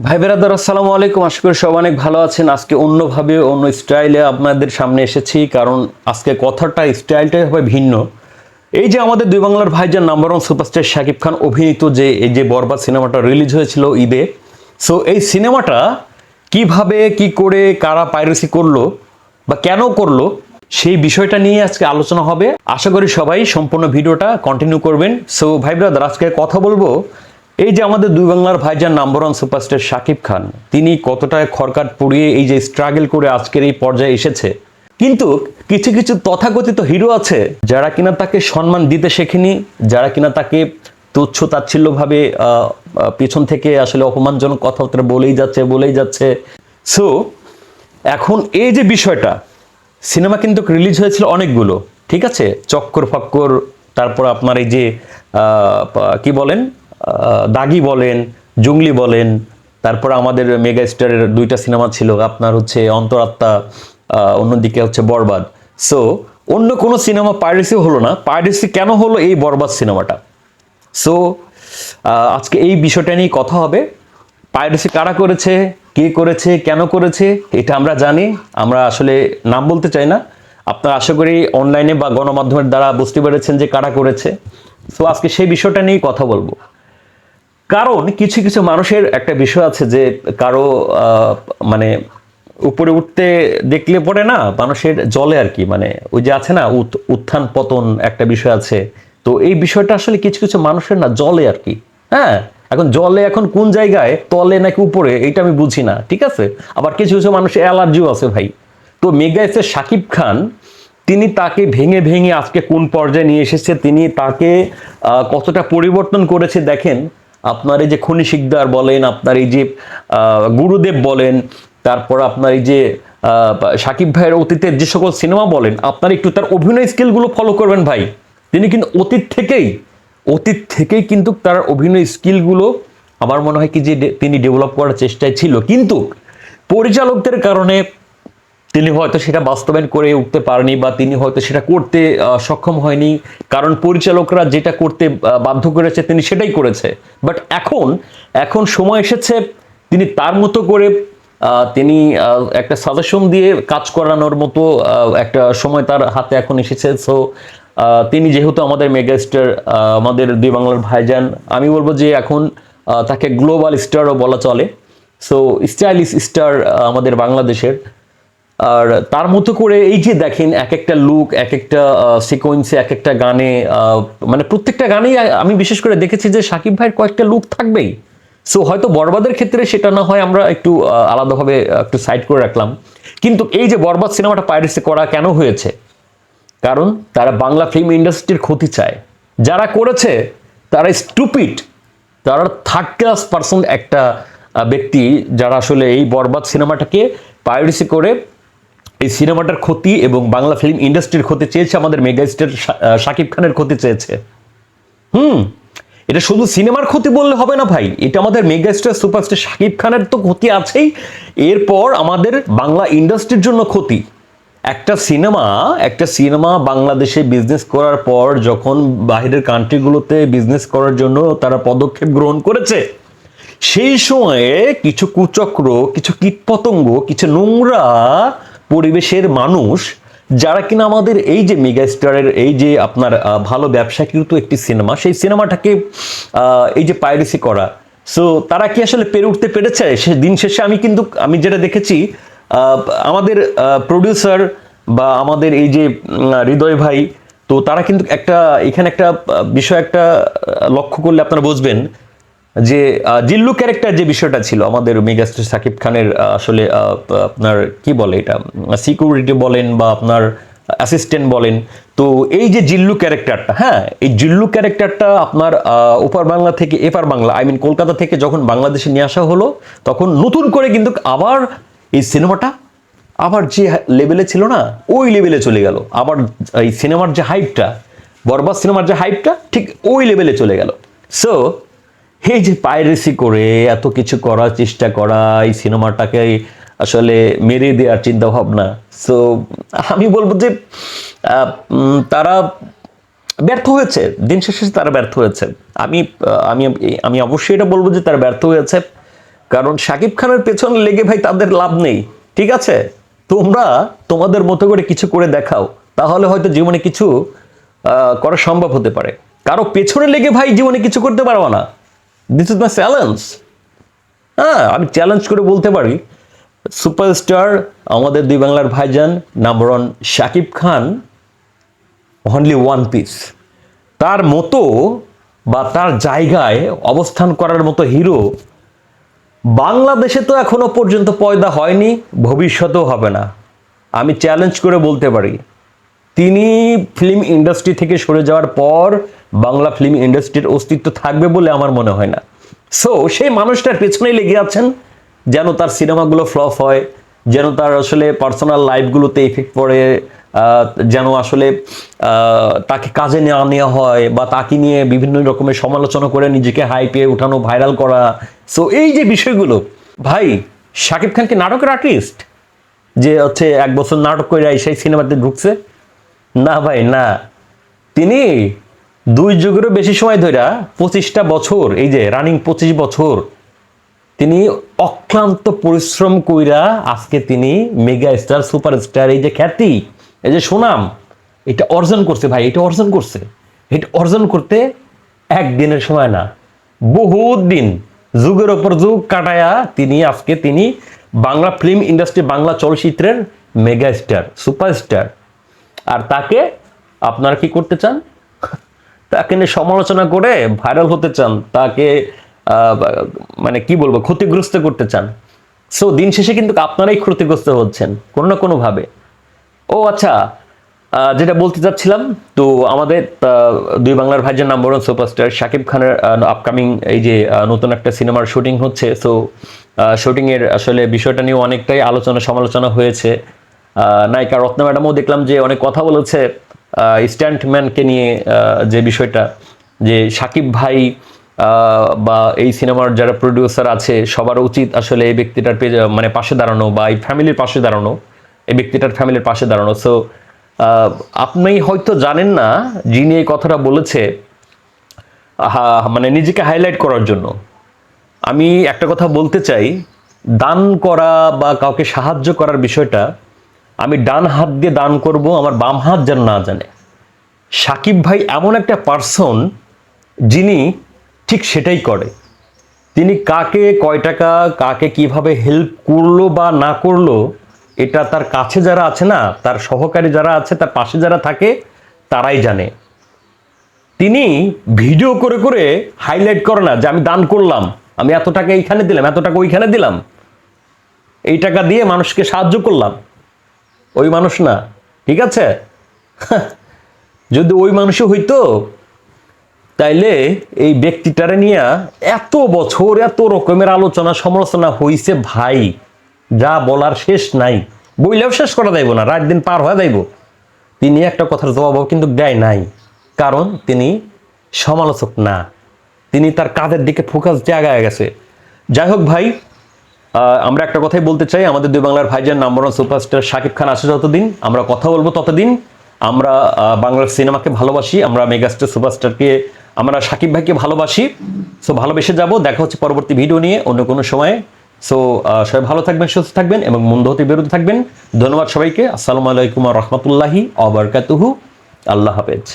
ভাই বেরাদার, আসসালামু আলাইকুম। আশা করি সব অনেক ভালো আছেন। আজকে অন্যভাবে অন্য স্টাইলে আপনাদের সামনে এসেছি, কারণ আজকে কথাটা স্টাইলটাই হবে ভিন্ন। এই যে আমাদের দুই বাংলার ভাইজান number one superstar Shakib Khan অভিনীত যে, এই যে বরবাদ সিনেমাটা রিলিজ হয়েছিল ঈদে। সো এই সিনেমাটা কীভাবে, কি করে, কারা পাইরেসি করল বা কেন করল, সেই বিষয়টা নিয়ে আজকে আলোচনা হবে। আশা করি সবাই সম্পূর্ণ ভিডিওটা কন্টিনিউ করবেন। সো ভাই ব্রাদার, আজকে কথা বলব এই যে আমাদের দুই বাংলার ভাইজান number one superstar Shakib Khan, তিনি কতটা খরকাট পুড়িয়ে এই যে স্ট্রাগল করে আজকের এই পর্যায়ে এসেছে। কিন্তু কিছু কিছু তথাকথিত হিরো আছে যারা কিনা তাকে সম্মান দিতে শেখেনি, যারা কিনা তাকে তুচ্ছ তাচ্ছিল্যভাবে পিছন থেকে আসলে অপমানজনক কথাবার্তা বলেই যাচ্ছে বলেই যাচ্ছে। সো এখন এই যে বিষয়টা, সিনেমা কিন্তু রিলিজ হয়েছিল অনেকগুলো, ঠিক আছে? চক্কর ফক্কর তারপর আপনার এই যে কি বলেন? দাগি বলেন, জঙ্গলি বলেন, তারপর আমাদের মেগা স্টারের দুইটা সিনেমা ছিল, আপনার হচ্ছে অন্তরাত্মা অন্যদিকে হচ্ছে বরবাদ। সো অন্য কোনো সিনেমা পাইরেসি হলো না। পাইরেসি কেন হলো এই বরবাদ সিনেমাটা? সো আজকে এই বিষয়টা নিয়ে কথা হবে। পাইরেসি কারা করেছে, কে করেছে, কেন করেছে, এটা আমরা জানি। আমরা আসলে নাম বলতে চাই না। আপনারা আশা করি অনলাইনে বা গণমাধ্যমের দ্বারা বুঝতে পেরেছেন যে কারা করেছে। সো আজকে সেই বিষয়টা নিয়েই কথা বলব। কারণ কিছু কিছু মানুষের একটা বিষয় আছে যে কারও মানে উপরে উঠতে দেখলে পরে না, মানুষের জলে আর কি মানে ওই যে আছে না, উত- উত্থান পতন একটা বিষয় আছে। তো এই বিষয়টা আসলে কিছু কিছু মানুষের না জলে আর কি। হ্যাঁ এখন জলে এখন কোন জায়গায়, তলে নাকি উপরে এটা আমি বুঝি না, ঠিক আছে? আবার কিছু কিছু মানুষের অ্যালার্জিও আছে ভাই। তো মেগা এসে সাকিব খান, তিনি তাকে ভেঙে ভেঙে আজকে কোন পর্যায়ে নিয়ে এসেছে, তিনি তাকে কতটা পরিবর্তন করেছে, দেখেন আপনার এই যে খনি শিকদার বলেন, আপনার এই যে গুরুদেব বলেন, তারপর আপনার এই যে সাকিব ভাইয়ের অতীতের যে সকল সিনেমা বলেন, আপনার একটু তার অভিনয় স্কিলগুলো ফলো করবেন ভাই। তিনি কিন্তু অতীত থেকেই অতীত থেকেই কিন্তু তার অভিনয় স্কিলগুলো আমার মনে হয় কি যে, তিনি ডেভেলপ করার চেষ্টায় ছিল। কিন্তু পরিচালকদের কারণে তিনি হয়তো সেটা বাস্তবায়ন করে উঠতে পারেনি বা তিনি হয়তো সেটা করতে সক্ষম হয়নি। কারণ পরিচালকরা যেটা করতে বাধ্য করেছে তিনি সেটাই করেছে। বাট এখন এখন সময় এসেছে তিনি তার মতো করে তিনি একটা সাজেশন দিয়ে কাজ করানোর মতো একটা সময় তার হাতে এখন এসেছে। সো তিনি যেহেতু আমাদের মেগাস্টার আমাদের দুই বাংলার ভাইজান, আমি বলব যে এখন তাকে গ্লোবাল স্টারও বলা চলে। সো স্টাইলিশ স্টার আমাদের বাংলাদেশের। আর তার মতো করে এই যে দেখেন এক একটা লুক এক একটা সিকোয়েন্সে এক একটা গানে মানে প্রত্যেকটা গানেই আমি বিশেষ করে দেখেছি যে সাকিব ভাইয়ের কয়েকটা লুক থাকবেই। সো হয়তো বরবাদের ক্ষেত্রে সেটা না হয় আমরা একটু আলাদাভাবে একটু সাইড করে রাখলাম। কিন্তু এই যে বরবাদ সিনেমাটা পাইরেসি করা কেন হয়েছে? কারণ তারা বাংলা ফিল্ম ইন্ডাস্ট্রির ক্ষতি চায়। যারা করেছে, তারা স্টুপিড তারা থার্ড ক্লাস পার্সন একটা ব্যক্তি যারা আসলে এই বরবাদ সিনেমাটাকে পাইরেসি করে এই সিনেমাটার ক্ষতি এবং বাংলা ফিল্ম ইন্ডাস্ট্রির ক্ষতি চেয়েছে আমাদের মেগাস্টার শাকিব খানের ক্ষতি চেয়েছে। হুম, এটা শুধু সিনেমার ক্ষতি বললে হবে না ভাই। এটা আমাদের মেগাস্টার সুপারস্টার শাকিব খানের তো ক্ষতি আছেই। এরপর আমাদের বাংলা ইন্ডাস্ট্রির জন্য ক্ষতি। একটা সিনেমা একটা সিনেমা বাংলাদেশে বিজনেস করার পর যখন বাইরের কান্ট্রিগুলোতে বিজনেস করার জন্য তারা পদক্ষেপ গ্রহণ করেছে, সেই সময়ে কিছু কুচক্র, কিছু কীটপতঙ্গ, কিছু নোংরা পরিবেশের মানুষ যারা কিনা আমাদের এই যে মেগাস্টারের এই যে আপনার ভালো ব্যবসা কিন্তু একটি সিনেমা, সেই সিনেমাটাকে এই যে পাইরেসি করা। সো তারা কি আসলে পেরে উঠতে পেরেছে? সে দিন শেষে আমি কিন্তু, আমি যেটা দেখেছি আমাদের প্রডিউসার বা আমাদের এই যে হৃদয় ভাই, তো তারা কিন্তু একটা, এখানে একটা বিষয় একটা লক্ষ্য করলে আপনারা বুঝবেন যে জিল্লু ক্যারেক্টার যে বিষয়টা ছিল, আমাদের মেগাস্টার সাকিব খানের আসলে আপনার কি বলে এটা সিকিউরিটি বলেন বা আপনার অ্যাসিস্ট্যান্ট বলেন, তো এই যে জিল্লু ক্যারেক্টারটা হ্যাঁ এই জিল্লু ক্যারেক্টারটা আপনার ওপার বাংলা থেকে এপার বাংলা আই মিন কলকাতা থেকে যখন বাংলাদেশে নিয়ে আসা হলো, তখন নতুন করে কিন্তু আবার এই সিনেমাটা আবার যে লেভেলে ছিল না, ওই লেভেলে চলে গেল। আবার এই সিনেমার যে হাইপটা বরবাদ সিনেমার যে হাইপটা ঠিক ওই লেভেলে চলে গেল। সো এই যে পাইরেসি করে এত কিছু করার চেষ্টা করা, এই সিনেমাটাকে আসলে মেরে দেওয়ার চিন্তা ভাবনা সো আমি বলব যে তারা ব্যর্থ হয়েছে, দিন শেষে তারা ব্যর্থ হয়েছে। আমি আমি আমি অবশ্যই এটা বলব যে তারা ব্যর্থ হয়েছে, কারণ শাকিব খানের পেছনে লেগে ভাই তাদের লাভ নেই, ঠিক আছে? তোমরা তোমাদের মতো করে কিছু করে দেখাও, তাহলে হয়তো জীবনে কিছু করা সম্ভব হতে পারে। কারও পেছনে লেগে ভাই জীবনে কিছু করতে পারব না। দিস ইজ মাই চ্যালেঞ্জ হ্যাঁ আমি চ্যালেঞ্জ করে বলতে পারি। সুপারস্টার আমাদের দুই বাংলার ভাইজান number one Shakib Khan only one piece তার মতো বা তার জায়গায় অবস্থান করার মতো হিরো বাংলাদেশে তো এখনও পর্যন্ত পয়দা হয়নি, ভবিষ্যতেও হবে না। আমি চ্যালেঞ্জ করে বলতে পারি। তিনি ফিল্ম ইন্ডাস্ট্রি থেকে সরে যাওয়ার পর বাংলা ফিল্ম ইন্ডাস্ট্রির অস্তিত্ব থাকবে বলে আমার মনে হয় না। সো সেই মানুষটার পেছনেই লেগে আছেন যেন তার সিনেমাগুলো ফ্লপ হয়, যেন তার আসলে পার্সোনাল লাইফগুলোতে ইফেক্ট পড়ে যেন আসলে তাকে কাজে নেওয়া নেওয়া হয় বা তাকে নিয়ে বিভিন্ন রকমের সমালোচনা করে নিজেকে হাই পেয়ে উঠানো ভাইরাল করা। সো এই যে বিষয়গুলো, ভাই, শাকিব খান কি নাটকের আর্টিস্ট যে হচ্ছে এক বছর নাটক করে সেই সিনেমাতে ঢুকছে না ভাই, না। তিনি দুই যুগেরও বেশি সময় ধরে পঁচিশটা বছর, এই যে রানিং পঁচিশ বছর, তিনি অক্লান্ত পরিশ্রম কইরা আজকে তিনি মেগা স্টার সুপার স্টার এই যে খ্যাতি, এই যে সুনাম, এটা অর্জন করছে ভাই, এটা অর্জন করছে। এটা অর্জন করতে একদিনের সময় না, বহুত দিন, যুগের ওপর যুগ কাটায়া তিনি আজকে তিনি বাংলা ফিল্ম ইন্ডাস্ট্রি বাংলা চলচ্চিত্রের মেগা স্টার সুপারস্টার আর তাকে আপনারা কি করতে চান? তাকে নিয়ে সমালোচনা করে ভাইরাল হতে চান, তাকে মানে কি বলব, ক্ষতিগ্রস্ত করতে চান। সো দিন শেষে কিন্তু আপনারাই ক্ষতিগ্রস্ত হচ্ছেন, কোনো না কোনো ভাবে ও আচ্ছা যেটা বলতে চাচ্ছিলাম, তো আমাদের দুই বাংলার ভাইজান নাম্বার ওয়ান সুপারস্টার শাকিব খানের আপকামিং এই যে নতুন একটা সিনেমার শুটিং হচ্ছে। সো শুটিং এর আসলে বিষয়টা নিয়ে অনেকটাই আলোচনা সমালোচনা হয়েছে। নায়িকা রত্না ম্যাডামও দেখলাম যে অনেক কথা বলেছে স্ট্যান্টম্যানকে নিয়ে যে বিষয়টা, যে সাকিব ভাই বা এই সিনেমার যারা প্রডিউসার আছে সবার উচিত আসলে এই ব্যক্তিটার মানে পাশে দাঁড়ানো বা এই ফ্যামিলির পাশে দাঁড়ানো, এই ব্যক্তিটার ফ্যামিলির পাশে দাঁড়ানো। সো আপনি হয়তো জানেন না, যিনি এই কথাটা বলেছে মানে নিজেকে হাইলাইট করার জন্য। আমি একটা কথা বলতে চাই, দান করা বা কাউকে সাহায্য করার বিষয়টা আমি ডান হাত দিয়ে দান করব, আমার বাম হাত যেন না জানে। সাকিব ভাই এমন একটা পার্সন যিনি ঠিক সেটাই করে। তিনি কাকে কয় টাকা, কাকে কীভাবে হেল্প করল বা না করল, এটা তার কাছে যারা আছে না, তার সহকারী যারা আছে, তার পাশে যারা থাকে, তারাই জানে। তিনি ভিডিও করে করে হাইলাইট করে না যে আমি দান করলাম, আমি এত টাকা এইখানে দিলাম, এত টাকা ওইখানে দিলাম। এই টাকা দিয়ে মানুষকে সাহায্য করলাম। ওই মানুষ না, ঠিক আছে? যদি ওই মানুষও হইতো, তাইলে এই ব্যক্তিটারে নিয়ে এত বছর এত রকমের আলোচনা সমালোচনা হইছে ভাই, যা বলার শেষ নাই। বইলেও শেষ করা যাইব না, রাত দিন পার হয়ে যাইব। তিনি একটা কথার জবাবও কিন্তু দেয় নাই, কারণ তিনি সমালোচক না। তিনি তার কাজের দিকে ফোকাস জায়গায় গেছে। যাই হোক ভাই আমরা একটা কথাই বলতে চাই, আমাদের দুই বাংলার ভাইজান number one superstar Shakib Khan আসে যতদিন, আমরা কথা বলব ততদিন। আমরা বাংলার সিনেমাকে ভালোবাসি, আমরা মেগাস্টার সুপারস্টারকে, আমরা শাকিব ভাইকে ভালোবাসি। সো ভালোবেসে যাব, দেখা হচ্ছে পরবর্তী ভিডিও নিয়ে অন্য কোনো সময়ে। সো সবাই ভালো থাকবেন, সুস্থ থাকবেন এবং মন্দ হতে বিরত থাকবেন। ধন্যবাদ সবাইকে। আসসালামু আলাইকুম রহমতুল্লাহি অবরকাতুহু আল্লাহ হাফেজ।